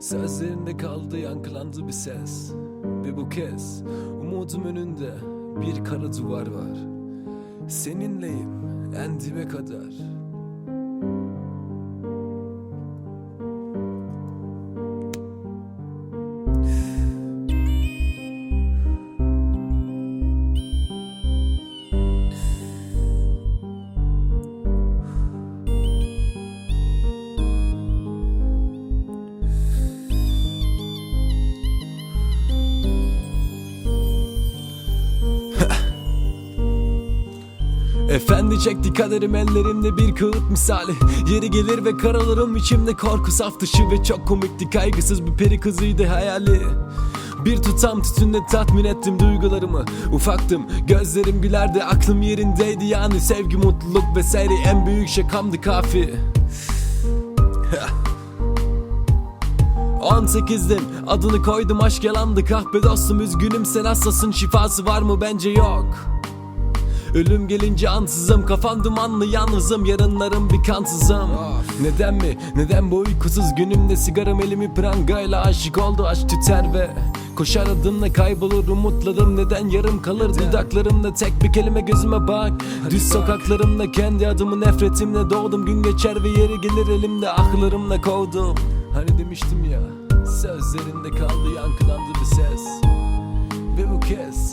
Sözlerinde kaldı yankılandı bir ses. Ve bu kez umudum önünde bir kara duvar var. Seninleyim en dibe kadar Efendi çekti kaderim ellerimde bir kağıt misali. Yeri gelir ve karalarım içimde korku saf dışı ve çok komikti. Kaygısız bir peri kızıydı hayali. Bir tutam tütünle tatmin ettim duygularımı. Ufaktım gözlerim gülerdi aklım yerindeydi. Yani Sevgi mutluluk vesaire en büyük şakamdı kafi. 18'dim adını koydum aşk yalandı. Kahpe dostum üzgünüm sen hastasın şifası var mı? Bence yok Ölüm gelince ansızım kafam dumanlı yalnızım Yarınlarım bir kansızım. Neden mi? Neden bu uykusuz günümde Sigaram elimi prangayla aşık oldu aşk tüter ve Koşar adımla kaybolur umutlarım Neden yarım kalır? Dudaklarımda Tek bir kelime gözüme bak. Düz sokaklarımda kendi adımı nefretimle doğdum. Gün geçer ve yeri gelir elimde ahlarımla kovdum. Hani demiştim ya Sözlerinde kaldı yankılandı bir ses. Ve bu kez